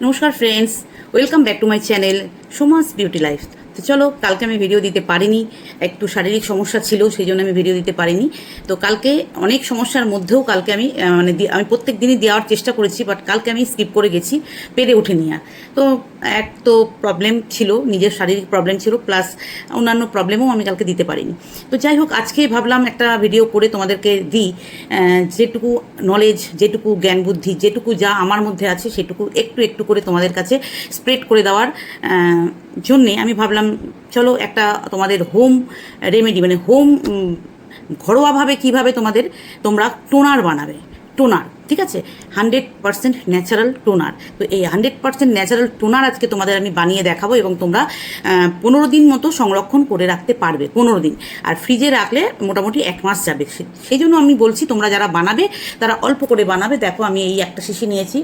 নমস্কার friends welcome back to my channel Soma's beauty life তো চলো, কালকে আমি ভিডিও দিতে পারিনি, একটু শারীরিক সমস্যা ছিল, সেই জন্য আমি ভিডিও দিতে পারিনি। তো কালকে অনেক সমস্যার মধ্যেও কালকে আমি মানে আমি প্রত্যেক দিনই দেওয়ার চেষ্টা করেছি বাট কালকে আমি স্কিপ করে গেছি, পেরে ওঠেনি আর। তো এক তো প্রবলেম ছিল, নিজের শারীরিক প্রবলেম ছিল প্লাস অন্যান্য প্রবলেমও আমি কালকে দিতে পারিনি। তো যাই হোক, আজকে ভাবলাম একটা ভিডিও করে তোমাদেরকে দিই যেটুকু নলেজ যেটুকু জ্ঞান বুদ্ধি, যেটুকু যা আমার মধ্যে আছে, সেটুকু একটু একটু করে তোমাদের কাছে স্প্রেড করে দেওয়ার জন্যে আমি ভাবলাম, চলো একটা তোমাদের হোম রেমেডি মানে হোম ঘরোয়াভাবে কীভাবে তোমাদের, তোমরা টোনার বানাবে, টোনার। ঠিক আছে? হান্ড্রেড পার্সেন্ট ন্যাচারাল টোনার তো এই হান্ড্রেড পার্সেন্ট ন্যাচারাল টোনার আজকে তোমাদের আমি বানিয়ে দেখাবো এবং তোমরা পনেরো দিন মতো সংরক্ষণ করে রাখতে পারবে, পনেরো দিন। আর ফ্রিজে রাখলে মোটামুটি এক মাস যাবে। সেই জন্য আমি বলছি, তোমরা যারা বানাবে, তারা অল্প করে বানাবে। দেখো, আমি এই একটা শিশি নিয়েছি।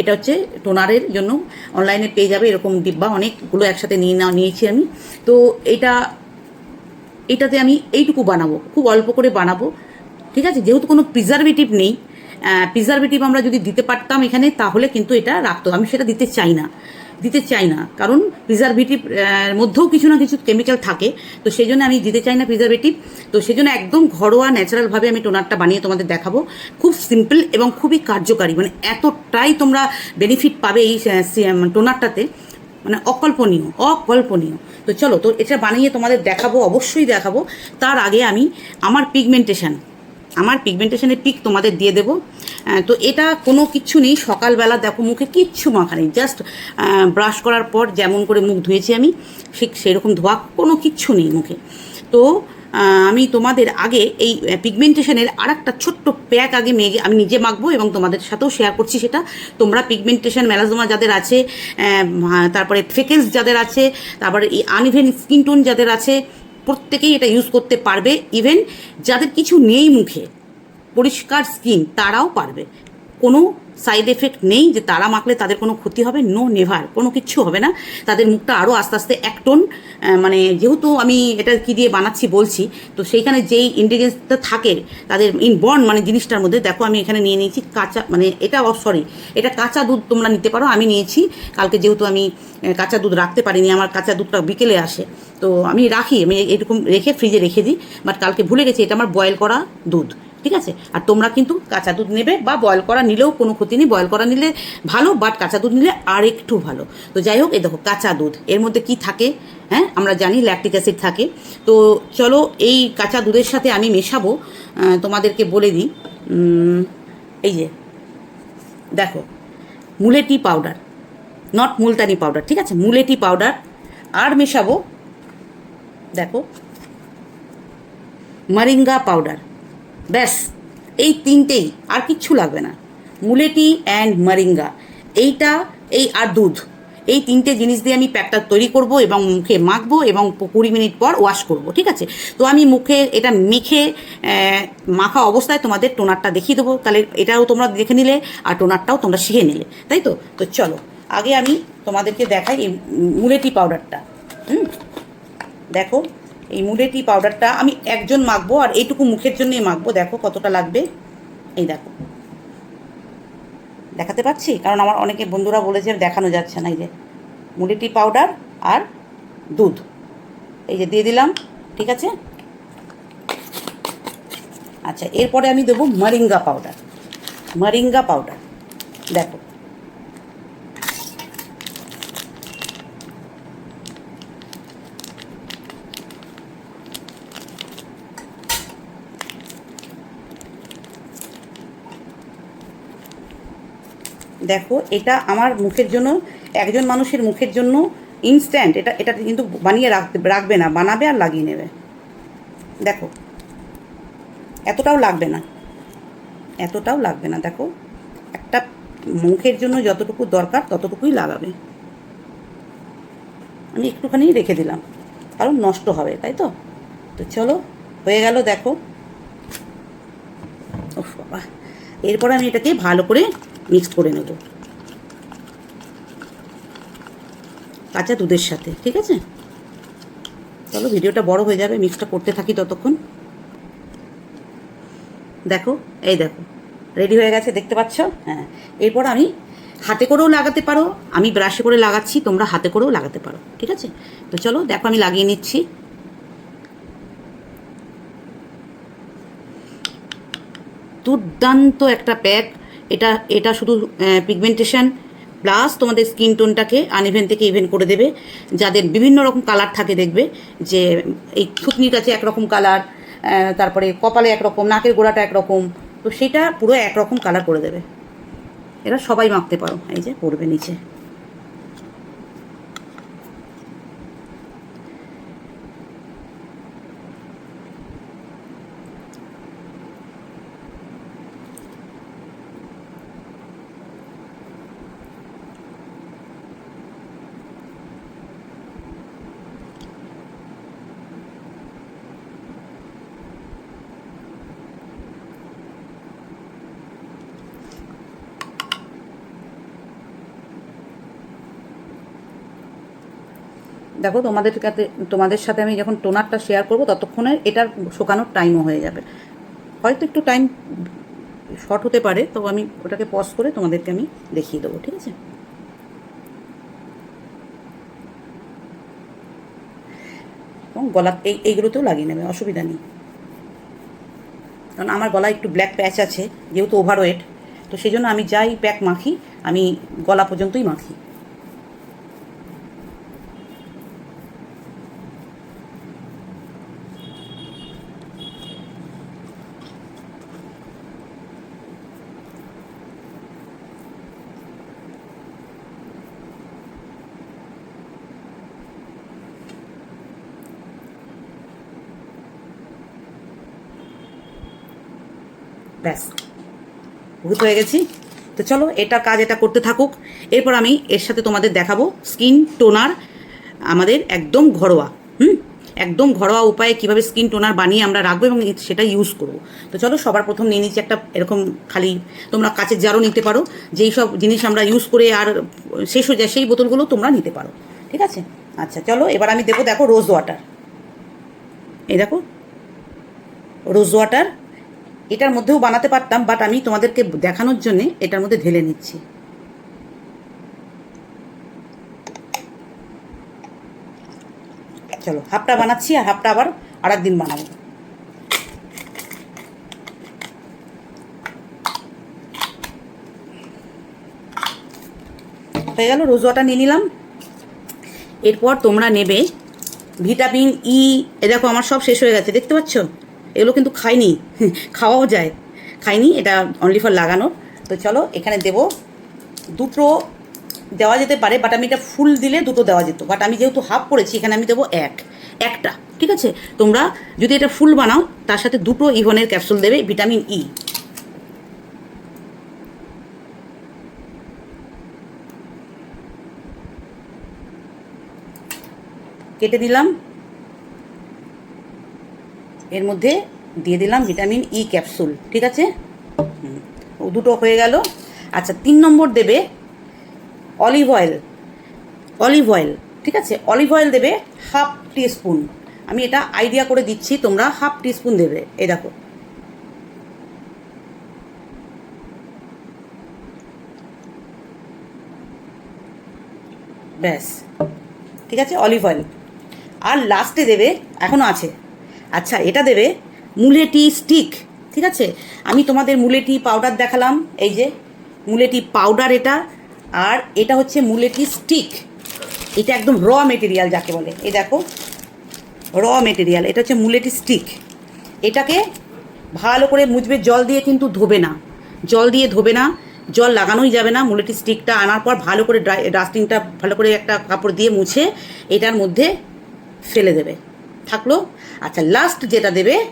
এটা হচ্ছে টোনারের জন্য। অনলাইনে পেয়ে যাবে, এরকম ডিব্বা অনেকগুলো একসাথে নিয়ে নিয়েছি আমি। তো এটা, এটাতে আমি এইটুকু বানাবো। খুব অল্প করে বানাবো। ঠিক আছে? যেহেতু কোনো প্রিজারভেটিভ নেই প্রিজারভেটিভ আমরা যদি দিতে পারতাম এখানে, তাহলে কিন্তু এটা রাখতো। আমি সেটা দিতে চাই না। দিতে চাই না। কারণ প্রিজারভেটিভ মধ্যেও কিছু না কিছু কেমিক্যাল থাকে। তো সেই জন্য আমি দিতে চাই না প্রিজারভেটিভ তো সেই জন্য একদম ঘরোয়া ন্যাচারালভাবে আমি টোনারটা বানিয়ে তোমাদের দেখাবো। খুব সিম্পল এবং খুবই কার্যকারী। মানে এতটাই তোমরা বেনিফিট পাবে এই টোনারটাতে মানে অকল্পনীয় অকল্পনীয়। তো চলো, তো এটা বানিয়ে তোমাদের দেখাবো, অবশ্যই দেখাবো। তার আগে আমি আমার পিগমেন্টেশন আমার পিগমেন্টেশনের পিক তোমাদের দিয়ে দেবো। তো এটা কোনো কিচ্ছু নেই, সকালবেলা দেখো মুখে কিচ্ছু মাখা নেই। জাস্ট ব্রাশ করার পর যেমন করে মুখ ধুয়েছি আমি, ঠিক সেরকম ধোয়া কোনো কিচ্ছু নেই মুখে। তো আমি তোমাদের আগে এই পিগমেন্টেশনের আর একটা ছোট্ট প্যাক আগে মেঘে আমি নিজে মাখবো এবং তোমাদের সাথেও শেয়ার করছি সেটা। তোমরা পিগমেন্টেশন মেলাজোমা যাদের আছে তারপরে ফেকেলস যাদের আছে, তারপরে এই আনইভেন স্কিন টোন যাদের আছে প্রত্যেকেই এটা ইউজ করতে পারবে। ইভেন যাদের কিছু নেই মুখে পরিষ্কার স্কিন তারাও পারবে। কোনো সাইড এফেক্ট নেই যে তারা মাখলে তাদের কোনো ক্ষতি হবে? নো নেভার কোনো কিচ্ছু হবে না। তাদের মুখটা আরও আস্তে আস্তে এক টোন মানে যেহেতু আমি এটা কি দিয়ে বানাচ্ছি বলছি, তো সেইখানে যেই ইনগ্রিডিয়েন্টসটা থাকে, তাদের ইন ইনবর্ন মানে জিনিসটার মধ্যে, দেখো আমি এখানে নিয়ে নিয়েছি কাঁচা মানে এটা সরি এটা কাঁচা দুধ তোমরা নিতে পারো, আমি নিয়েছি। কালকে যেহেতু আমি কাঁচা দুধ রাখতে পারিনি, আমার কাঁচা দুধটা বিকেলে আসে। তো আমি রাখি, আমি এরকম রেখে ফ্রিজে রেখে দিই বাট কালকে ভুলে গেছি, এটা আমার বয়েল করা দুধ। ঠিক আছে? আর তোমরা কিন্তু কাঁচা দুধ নেবে বা বয়েল করা নিলেও কোনো ক্ষতি নেই। বয়েল করা নিলে ভালো বাট কাঁচা দুধ নিলে আর একটু ভালো। তো যাই হোক, এই দেখো, কাঁচা দুধ। এর মধ্যে কি থাকে? হ্যাঁ আমরা জানি ল্যাকটিক অ্যাসিড থাকে। তো চলো, এই কাঁচা দুধের সাথে আমি মেশাবো। তোমাদেরকে বলে দিই। এই যে, দেখো, মুলেটি পাউডার নট মুলতানি পাউডার ঠিক আছে? মুলেটি পাউডার আর মেশাবো, দেখো, মারিঙ্গা পাউডার ব্যাস, এই তিনটেই আর কিচ্ছু লাগবে না। মুলেটি অ্যান্ড মারিঙ্গা এইটা, এই আর দুধ। এই তিনটে জিনিস দিয়ে আমি প্যাকটা তৈরি করব এবং মুখে মাখবো এবং কুড়ি মিনিট পর ওয়াশ করব, ঠিক আছে? তো আমি মুখে এটা মেখে মাখা অবস্থায় তোমাদের টোনারটা দেখিয়ে দেবো। তাহলে এটাও তোমরা দেখে নিলে, আর টোনারটাও তোমরা শিখে নিলে, তাই তো? তো চলো, আগে আমি তোমাদেরকে দেখাই এই মুলেটি পাউডারটা হুম? দেখো। এই মুলেটি পাউডারটা আমি একজন মাখবো আর এইটুকু মুখের জন্যই মাখবো। দেখো কতটা লাগবে। এই দেখো। দেখাতে পাচ্ছি কারণ আমার অনেকে বন্ধুরা বলেছে দেখানো যাচ্ছে না। এই যে মুলেটি পাউডার আর দুধ। এই যে দিয়ে দিলাম। ঠিক আছে? আচ্ছা এরপরে আমি দেবো মারিঙ্গা পাউডার মারিঙ্গা পাউডার দেখো। দেখো, এটা আমার মুখের জন্য, একজন মানুষের মুখের জন্য ইনস্ট্যান্ট এটা এটা কিন্তু বানিয়ে রাখতে রাখবে না, বানাবে আর লাগিয়ে নেবে। দেখো, এতটাও লাগবে না, এতটাও লাগবে না, দেখো, একটা মুখের জন্য যতটুকু দরকার, ততটুকুই লাগাবে। আমি একটুখানি রেখে দিলাম, কারণ নষ্ট হবে, তাই তো? তো চলো, হয়ে গেল, দেখো। ওফ বাবা, এরপর আমি এটাকে ভালো করে মিক্স করে নেব। কাঁচা দুধের সাথে, ঠিক আছে? চলো, ভিডিওটা বড় হয়ে যাবে, মিক্সটা করতে থাকি ততক্ষণ। দেখো, এই দেখো, রেডি হয়ে গেছে, দেখতে পাচ্ছ? হ্যাঁ এরপর আমি হাতে করেও লাগাতে পারো, আমি ব্রাশে করে লাগাচ্ছি, তোমরা হাতে করেও লাগাতে পারো, ঠিক আছে? তো চলো, দেখো, আমি লাগিয়ে নিচ্ছি। দুর্দান্ত একটা প্যাক এটা এটা শুধু পিগমেন্টেশন প্লাস তোমাদের স্কিন টোনটাকে আনইভেন থেকে ইভেন করে দেবে। যাদের বিভিন্ন রকম কালার থাকে দেখবে, যে এই থুতনির কাছে একরকম কালার তারপরে কপালে একরকম, নাকের গোড়াটা একরকম, তো সেটা পুরো একরকম কালার করে দেবে। এরা সবাই মাখতে পারো, এই যে পড়বে নিচে। দেখো, তোমাদের কাছে তোমাদের সাথে আমি যখন টোনারটা শেয়ার করব, ততক্ষণে এটার শুকানোর টাইমও হয়ে যাবে। হয়তো একটু টাইম শর্ট হতে পারে তো আমি ওটাকে পজ করে তোমাদেরকে আমি দেখিয়ে দেবো, ঠিক আছে? এবং গলা, এই, এইগুলোতেও লাগিয়ে নেবে, অসুবিধা নেই। কারণ আমার গলায় একটু ব্ল্যাক প্যাচ আছে, যেহেতু ওভারওয়েট তো সেই জন্য আমি যাই প্যাক মাখি, আমি গলা পর্যন্তই মাখি। ব্যাস। ভূত হয়ে গেছি। তো চলো, এটা কাজ এটা করতে থাকুক। এরপর আমি এর সাথে তোমাদের দেখাবো স্কিন টোনার আমাদের একদম ঘরোয়া, হুম? একদম ঘরোয়া উপায়ে কীভাবে স্কিন টোনার বানিয়ে আমরা রাখব এবং সেটা ইউজ করব। তো চলো, সবার প্রথম নিয়ে নিচ্ছি একটা এরকম খালি, তোমরা কাচের জারও নিতে পারো। যেই সব জিনিস আমরা ইউজ করে আর শেষ হয়ে যায়, সেই বোতলগুলো তোমরা নিতে পারো। ঠিক আছে? আচ্ছা চলো, এবার আমি দেবো, দেখো রোজ ওয়াটার এই দেখো রোজ ওয়াটার এটার মধ্যেও বানাতে পারতাম বাট আমি তোমাদেরকে দেখানোর জন্যে এটার মধ্যে ঢেলে নিচ্ছি। চলো, হাফটা বানাচ্ছি আর হাফটা আবার আর একদিন বানাবো। হয়ে গেল রোজ ওয়াটার নিয়ে নিলাম। এরপর তোমরা নেবে ভিটামিন ই, এ দেখো আমার সব শেষ হয়ে গেছে, দেখতে পাচ্ছ? এগুলো কিন্তু খাইনি, খাওয়াও যায়। খাইনি, এটা অনলি ফর লাগানো। তো চলো, এখানে দেব। দুটো দেওয়া যেতে পারে বাট আমি এটা ফুল দিলে দুটো দেওয়া যেত। বাট আমি যেহেতু হাফ করেছি, এখানে আমি দেবো এক। একটা, ঠিক আছে? তোমরা যদি এটা ফুল বানাও, তার সাথে দুটো ইভনের ক্যাপসুল দেবে ভিটামিন ই কেটে দিলাম এর মধ্যে দিয়ে দিলাম ভিটামিন ই ক্যাপসুল, ঠিক আছে? ও দুটো হয়ে গেল। আচ্ছা তিন নম্বর দেবে অলিভ অয়েল অলিভ অয়েল ঠিক আছে? অলিভ অয়েল দেবে হাফ স্পুন আমি এটা আইডিয়া করে দিচ্ছি, তোমরা হাফ স্পুন দেবে। এই দেখো। ব্যাস, ঠিক আছে? অলিভ অয়েল আর লাস্টে দেবে এখনও আছে। আচ্ছা এটা দেবে মুলেটি স্টিক ঠিক আছে? আমি তোমাদের মুলেটি পাউডার দেখালাম, এই যে মুলেটি পাউডার এটা, আর এটা হচ্ছে মুলেটি স্টিক এটা একদম র মেটেরিয়াল যাকে বলে। এই দেখো র মেটেরিয়াল এটা হচ্ছে মুলেটি স্টিক এটাকে ভালো করে মুছবে, জল দিয়ে কিন্তু ধোবে না। জল দিয়ে ধোবে না, জল লাগানোই যাবে না মুলেটি স্টিকটা আনার পর ভালো করে ড্রাই ডাস্টিংটা ভালো করে একটা কাপড় দিয়ে মুছে এটার মধ্যে ফেলে দেবে। থাকল আচ্ছা লাস্ট যেটা দেবে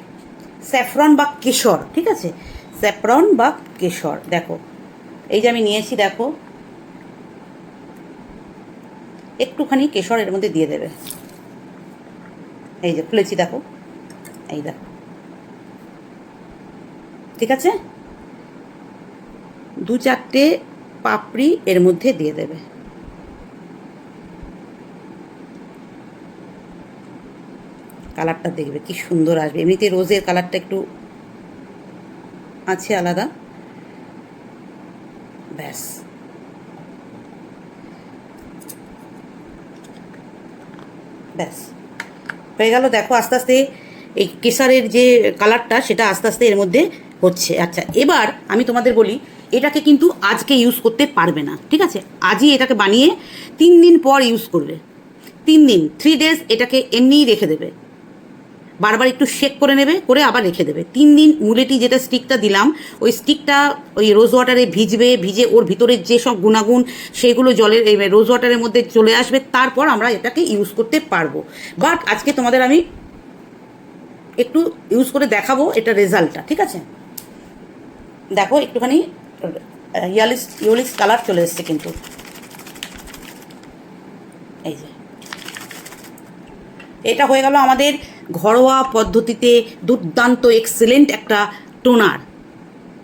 স্যাফরন বা কেশর, ঠিক আছে? স্যাফরন বা কেশর, দেখো। এই যে আমি নিয়েছি, দেখো। একটুখানি কেশর এর মধ্যে দিয়ে দেবে। এই যে খুলেছি, দেখো। এই দেখো। ঠিক আছে? দু চারটে পাপড়ি এর মধ্যে দিয়ে দেবে। কালারটা দেখবে, কি সুন্দর আসবে। এমনিতে রোজের কালারটা একটু আছে আলাদা। ব্যাস। ব্যাস। হয়ে গেল, দেখো আস্তে আস্তে এই কেসারের যে কালারটা, সেটা আস্তে আস্তে এর মধ্যে হচ্ছে। আচ্ছা এবার আমি তোমাদের বলি, এটাকে কিন্তু আজকে ইউজ করতে পারবে না, ঠিক আছে? আজই এটাকে বানিয়ে তিন দিন পর ইউজ করবে। তিন দিন থ্রি ডেজ এটাকে এমনিই রেখে দেবে। বারবার একটু শেক করে নেবে, করে আবার রেখে দেবে। তিন দিন মুলেটি যেটা স্টিকটা দিলাম, ওই স্টিকটা ওই রোজ ওয়াটারে ভিজবে, ভিজে ওর ভিতরের যেসব গুণাগুণ, সেগুলো জলের রোজ ওয়াটারের মধ্যে চলে আসবে, তারপর আমরা এটাকে ইউজ করতে পারব। বাট আজকে তোমাদের আমি একটু ইউজ করে দেখাবো এটা রেজাল্টটা ঠিক আছে? দেখো, একটুখানি, ইয়ালিস ইউলিস কালার চলে এসছে কিন্তু। এই যে। এটা হয়ে গেল আমাদের ঘরোয়া পদ্ধতিতে দুর্দান্ত এক্সেলেন্ট একটা টোনার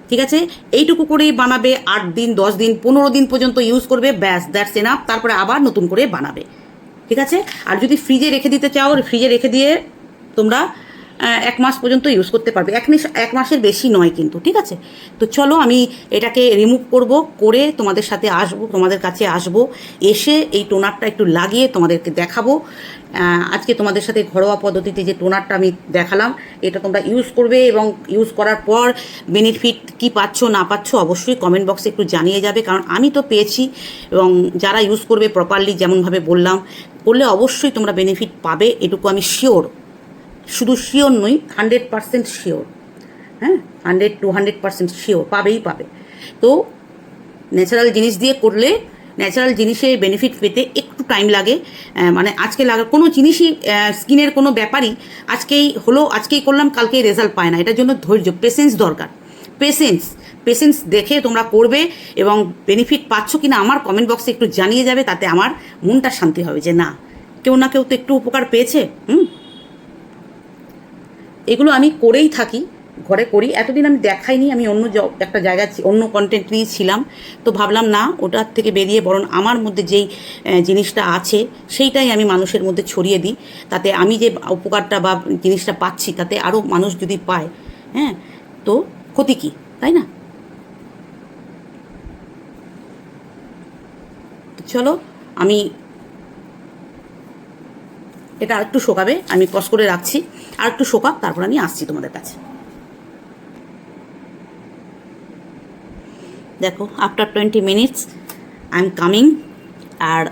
ঠিক আছে? এইটুকু করেই বানাবে, আট দিন, দশ দিন, পনেরো দিন পর্যন্ত ইউজ করবে, ব্যাস দ্যাটস এনাফ তারপরে আবার নতুন করে বানাবে। ঠিক আছে? আর যদি ফ্রিজে রেখে দিতে চাও ফ্রিজে রেখে দিয়ে তোমরা এক মাস পর্যন্ত ইউজ করতে পারবে। এক এক মাসের বেশি নয় কিন্তু, ঠিক আছে? তো চলো আমি এটাকে রিমুভ করব, করে তোমাদের সাথে আসব, তোমাদের কাছে আসব, এসে এই টোনারটা একটু লাগিয়ে তোমাদেরকে দেখাবো। আজকে তোমাদের সাথে ঘরোয়া পদ্ধতিতে যে টোনারটা আমি দেখালাম, এটা তোমরা ইউজ করবে এবং ইউজ করার পর বেনিফিট কি পাচ্ছ, না পাচ্ছ অবশ্যই কমেন্ট বক্সে একটু জানিয়ে যাবে। কারণ আমি তো পেয়েছি এবং যারা ইউজ করবে প্রপারলি যেমনভাবে বললাম, করলে অবশ্যই তোমরা বেনিফিট পাবে, এটুকু আমি শিওর শুধু শিওর নই হান্ড্রেড পারসেন্ট শিওর হ্যাঁ hundred to hundred percent sure পাবেই পাবে। তো ন্যাচারাল জিনিস দিয়ে করলে ন্যাচারাল জিনিসের বেনিফিট পেতে টাইম লাগে। মানে আজকে লাগা, কোনো জিনিসই স্কিনের কোনো ব্যাপারই আজকেই হলো, আজকেই করলাম, কালকেই রেজাল্ট পায় না। এটার জন্য ধৈর্য পেশেন্স দরকার। পেশেন্স পেশেন্স দেখে তোমরা করবে এবং বেনিফিট পাচ্ছ কি না আমার কমেন্ট বক্সে একটু জানিয়ে যাবে, তাতে আমার মনটা শান্তি হবে যে না, কেউ না কেউ তো একটু উপকার পেয়েছে, হুম? এগুলো আমি করেই থাকি। ঘরে করি। এতদিন আমি দেখাইনি, আমি অন্য একটা জায়গা অন্য কন্টেন্ট নিয়ে ছিলাম। তো ভাবলাম, না, ওটার থেকে বেরিয়ে বরং আমার মধ্যে যেই জিনিসটা আছে, সেইটাই আমি মানুষের মধ্যে ছড়িয়ে দিই। তাতে আমি যে উপকারটা বা জিনিসটা পাচ্ছি, তাতে আরও মানুষ যদি পায় হ্যাঁ তো ক্ষতি কী, তাই না? চলো, আমি এটা একটু শোকাবে, আমি কস করে রাখছি। আর একটু শোকাক, তারপর আমি আসছি তোমাদের কাছে। দেখো after twenty minutes I am coming আর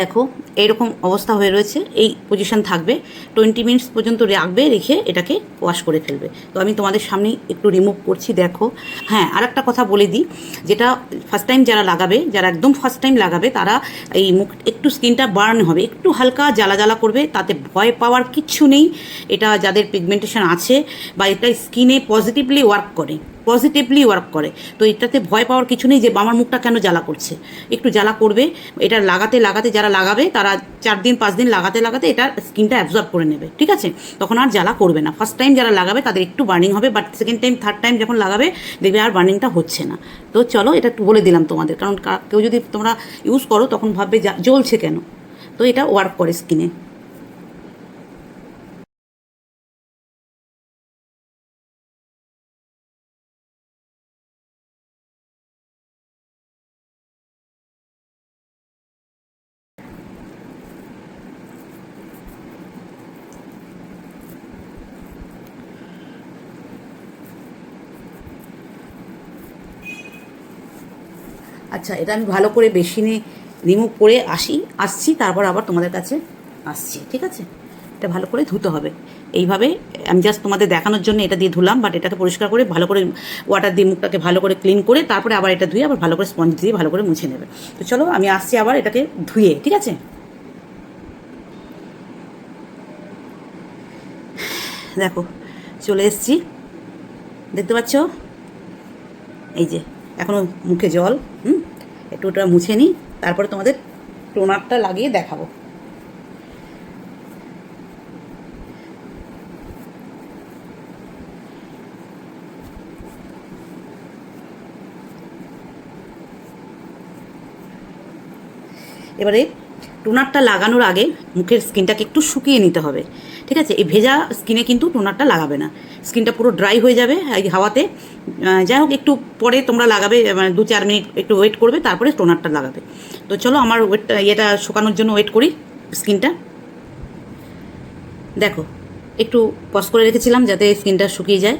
দেখো, এইরকম অবস্থা হয়ে রয়েছে। এই পজিশন থাকবে। টোয়েন্টি মিনিটস পর্যন্ত রাখবে, রেখে এটাকে ওয়াশ করে ফেলবে। তো আমি তোমাদের সামনে একটু রিমুভ করছি, দেখো। হ্যাঁ আর একটা কথা বলে দিই। যেটা ফার্স্ট টাইম যারা লাগাবে, যারা একদম ফার্স্ট টাইম লাগাবে, তারা এই মুখ, একটু স্কিনটা বার্ন হবে, একটু হালকা জ্বালা জ্বালা করবে, তাতে ভয় পাওয়ার কিচ্ছু নেই। এটা যাদের পিগমেন্টেশন আছে বা এটা স্কিনে পজিটিভলি ওয়ার্ক করে। পজিটিভলি ওয়ার্ক করে। তো এটাতে ভয় পাওয়ার কিছু নেই যে, আমার মুখটা কেন জ্বালা করছে? একটু জ্বালা করবে। এটা লাগাতে লাগাতে যারা লাগাবে, তারা চার দিন, পাঁচ দিন লাগাতে লাগাতে এটা স্কিনটা অ্যাবজর্ব করে নেবে, ঠিক আছে? তখন আর জ্বালা করবে না। ফার্স্ট টাইম যারা লাগাবে, তাদের একটু বার্নিং হবে but second time third time যখন লাগাবে, দেখবে আর বার্নিংটা হচ্ছে না। তো চলো, এটা একটু বলে দিলাম তোমাদের। কারণ কেউ যদি তোমরা ইউজ করো, তখন ভাববে জ্বলছে কেন? তো এটা ওয়ার্ক করে স্কিনে আচ্ছা এটা আমি ভালো করে বেসিনে রিমুভ করে আসি, আসছি, তারপর আবার তোমাদের কাছে আসছি, ঠিক আছে? এটা ভালো করে ধুতে হবে। এইভাবে, আমি জাস্ট তোমাদের দেখানোর জন্য এটা দিয়ে ধুলাম বাট এটাকে পরিষ্কার করে, ভালো করে ওয়াটার দিয়ে মুখটাকে ভালো করে ক্লিন করে, তারপরে আবার এটা ধুয়ে আবার ভালো করে স্পঞ্জ দিয়ে ভালো করে মুছে নেবে। তো চলো, আমি আসছি আবার এটাকে ধুয়ে, ঠিক আছে? দেখো, চলে এসছি। দেখতে পাচ্ছ? এই যে। এখনও মুখে জল, হুম? একটু ওটা মুছে নিই, তারপরে তোমাদের টোনারটা লাগিয়ে দেখাবো। এবারে টোনারটা লাগানোর আগে মুখের স্কিনটাকে একটু শুকিয়ে নিতে হবে। ঠিক আছে? এই ভেজা স্কিনে কিন্তু টোনারটা লাগাবে না। স্কিনটা পুরো ড্রাই হয়ে যাবে, এই হাওয়াতে। যাই হোক, একটু পরে তোমরা লাগাবে মানে দু চার মিনিট একটু ওয়েট করবে, তারপরে টোনারটা লাগাবে। তো চলো, আমার ওয়েটটা ইয়েটা শুকানোর জন্য ওয়েট করি স্কিনটা দেখো, একটু পজ করে রেখেছিলাম যাতে স্কিনটা শুকিয়ে যায়।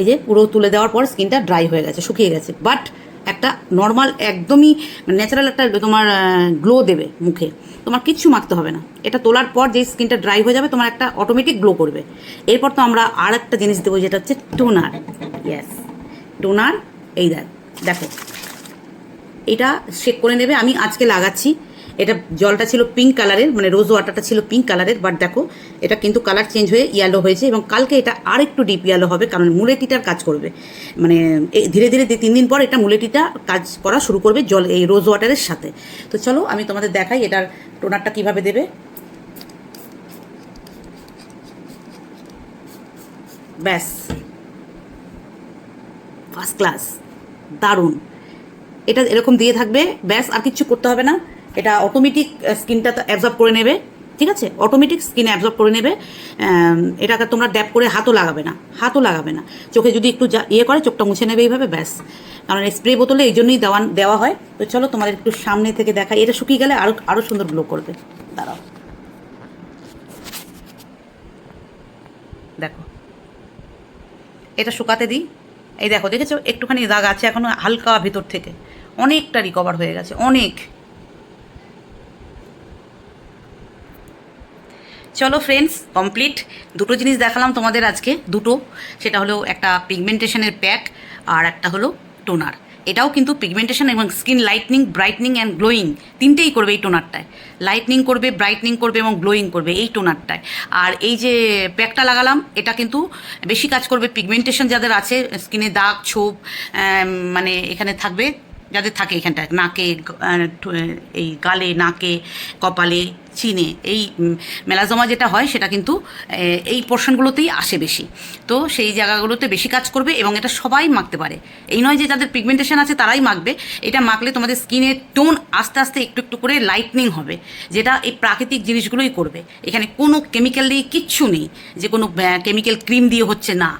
এই যে, পুরো তুলে দেওয়ার পর স্কিনটা ড্রাই হয়ে গেছে, শুকিয়ে গেছে। বাট একটা নর্মাল একদমই ন্যাচারাল একটা, তোমার গ্লো দেবে মুখে। তোমার কিচ্ছু মাখতে হবে না। এটা তোলার পর যে স্কিনটা ড্রাই হয়ে যাবে, তোমার একটা অটোমেটিক গ্লো করবে। এরপর তো আমরা আর একটা জিনিস দেবো, যেটা হচ্ছে টোনার ইয়াস টোনার এই দেখ, দেখো। এটা শেক করে নেবে, আমি আজকে লাগাচ্ছি। এটা জলটা ছিল পিঙ্ক কালারের মানে রোজ ওয়াটারটা ছিল পিঙ্ক কালারের বাট দেখো, এটা কিন্তু কালার চেঞ্জ হয়ে ইয়েলো হয়েছে এবং কালকে এটা আর একটু ডিপ ইয়েলো হবে, কারণ মুলেটিটার কাজ করবে। মানে ধীরে ধীরে তিন দিন পর এটা মুলেটিটা কাজ করা শুরু করবে জল, এই রোজ ওয়াটারের সাথে। তো চলো, আমি তোমাদের দেখাই এটার টোনারটা কীভাবে দেবে। ব্যাস। ফার্স্ট ক্লাস দারুণ। এটা এরকম দিয়ে থাকবে, ব্যাস, আর কিছু করতে হবে না। এটা অটোমেটিক স্কিনটা অ্যাবজর্ব করে নেবে, ঠিক আছে? অটোমেটিক স্কিন অ্যাবজর্ব করে নেবে এটাকে তোমরা ড্যাপ করে হাতও লাগাবে না, হাতও লাগাবে না। চোখে যদি একটু ইয়ে করে, চোখটা মুছে নেবে এইভাবে, ব্যাস। কারণ স্প্রে বোতলে এই জন্যই দেওয়া দেওয়া হয়। তো চলো তোমাদের একটু সামনে থেকে দেখাই। এটা শুকিয়ে গেলে আরও আরও সুন্দর গ্লো করবে। দাঁড়াও। দেখো। এটা শুকাতে দিই। এই দেখো, দেখেছ? একটুখানি দাগ আছে এখনও, হালকা ভেতর থেকে। অনেকটা রিকভার হয়ে গেছে। অনেক। চলো ফ্রেন্ডস কমপ্লিট দুটো জিনিস দেখালাম তোমাদের আজকে, দুটো। সেটা হলো একটা পিগমেন্টেশনের প্যাক আর একটা হলো টোনার এটাও কিন্তু পিগমেন্টেশন এবং skin lightening brightening and glowing তিনটেই করবে এই টোনারটায় লাইটনিং করবে ব্রাইটনিং করবে এবং গ্লোয়িং করবে এই টোনারটায় আর এই যে প্যাকটা লাগালাম, এটা কিন্তু বেশি কাজ করবে পিগমেন্টেশন যাদের আছে স্কিনে দাগ, ছোপ মানে এখানে থাকবে যাদের থাকে এখানটায়, নাকে এই গালে, নাকে, কপালে, চিনে, এই মেলাজমা যেটা হয় সেটা কিন্তু এই পোর্শনগুলোতেই আসে বেশি। তো সেই জায়গাগুলোতে বেশি কাজ করবে এবং এটা সবাই মাখতে পারে। এই নয় যে যাদের পিগমেন্টেশন আছে তারাই মাখবে, এটা মাখলে তোমাদের স্কিনের টোন আস্তে আস্তে একটু একটু করে লাইটনিং হবে, যেটা এই প্রাকৃতিক জিনিসগুলোই করবে। এখানে কোনো কেমিক্যাল দিয়ে কিচ্ছু নেই, যে কোনো কেমিক্যাল ক্রিম দিয়ে হচ্ছে না।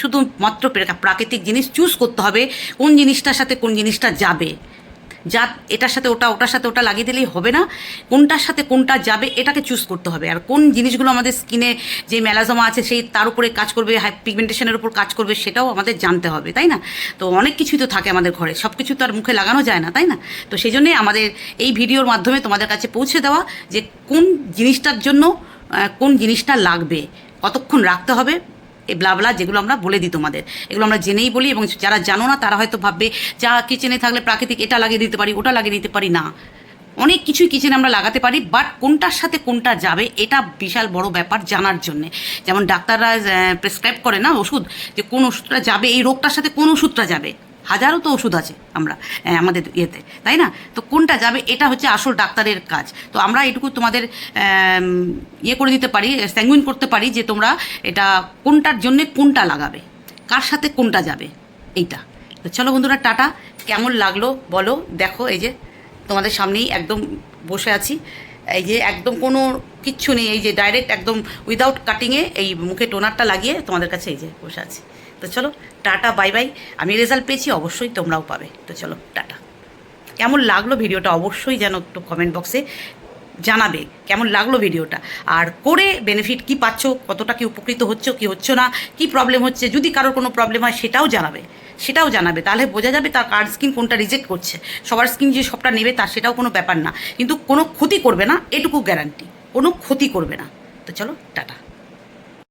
শুধুমাত্র প্রা- প্রাকৃতিক জিনিস চুজ করতে হবে, কোন জিনিসটার সাথে কোন জিনিসটা যাবে। যা এটার সাথে ওটা, ওটার সাথে ওটা লাগিয়ে দিলেই হবে না, কোনটার সাথে কোনটা যাবে এটাকে চুজ করতে হবে। আর কোন জিনিসগুলো আমাদের স্কিনে যে মেলাজমা আছে, সেই তার উপরে কাজ করবে পিগমেন্টেশনের উপর কাজ করবে, সেটাও আমাদের জানতে হবে, তাই না? তো অনেক কিছুই তো থাকে আমাদের ঘরে সব কিছু তো আর মুখে লাগানো যায় না, তাই না? তো সেই জন্যে আমাদের এই ভিডিওর মাধ্যমে তোমাদের কাছে পৌঁছে দেওয়া যে কোন জিনিসটার জন্য কোন জিনিসটা লাগবে, কতক্ষণ রাখতে হবে ব্লাবলা যেগুলো আমরা বলে দিই তোমাদের। এগুলো আমরা জেনেই বলি এবং যারা জানো না তারা হয়তো ভাববে, যা কিচেনে থাকলে প্রাকৃতিক এটা লাগিয়ে দিতে পারি, ওটা লাগিয়ে দিতে পারি। না। অনেক কিছুই কিচেনে আমরা লাগাতে পারি বাট কোনটার সাথে কোনটা যাবে, এটা বিশাল বড় ব্যাপার জানার জন্যে। যেমন ডাক্তাররা প্রেসক্রাইব করে না ওষুধ, যে কোন ওষুধটা যাবে, এই রোগটার সাথে কোন ওষুধটা যাবে? হাজারো তো ওষুধ আছে আমরা আমাদের ইয়েতে, তাই না? তো কোনটা যাবে, এটা হচ্ছে আসল ডাক্তারের কাজ। তো আমরা এটুকু তোমাদের ইয়ে করে দিতে পারি স্যাঙ্গুইন করতে পারি যে তোমরা এটা কোনটার জন্যে কোনটা লাগাবে, কার সাথে কোনটা যাবে, এইটা। তো চলো বন্ধুরা, টাটা। কেমন লাগল বলো, দেখো, এই যে তোমাদের সামনেই একদম বসে আছি। এই যে একদম কোনো কিচ্ছু নেই, এই যে ডাইরেক্ট একদম উইদাউট কাটিংয়ে এই মুখে টোনারটা লাগিয়ে তোমাদের কাছে এই যে বসে আছি। তো চলো, টাটা বাই বাই আমি রেজাল্ট পেয়েছি, অবশ্যই তোমরাও পাবে। তো চলো, টাটা। কেমন লাগল ভিডিওটা অবশ্যই যেন একটু কমেন্ট বক্সে জানাবে কেমন লাগল ভিডিওটা? আর করে বেনিফিট কি পাচ্ছ? কতটা কি উপকৃত হচ্ছ, কি হচ্ছে না? কি প্রবলেম হচ্ছে? যদি কারোর কোনো প্রবলেম হয়, সেটাও জানাবে। সেটাও জানাবে। তাহলে বোঝা যাবে তার কার স্কিন কোনটা রিজেক্ট করছে। সবার স্কিন যে সবটা নেবে, তার সেটাও কোনো ব্যাপার না। কিন্তু কোনো ক্ষতি করবে না, এটুকু গ্যারান্টি কোনো ক্ষতি করবে না। তো চলো, টাটা।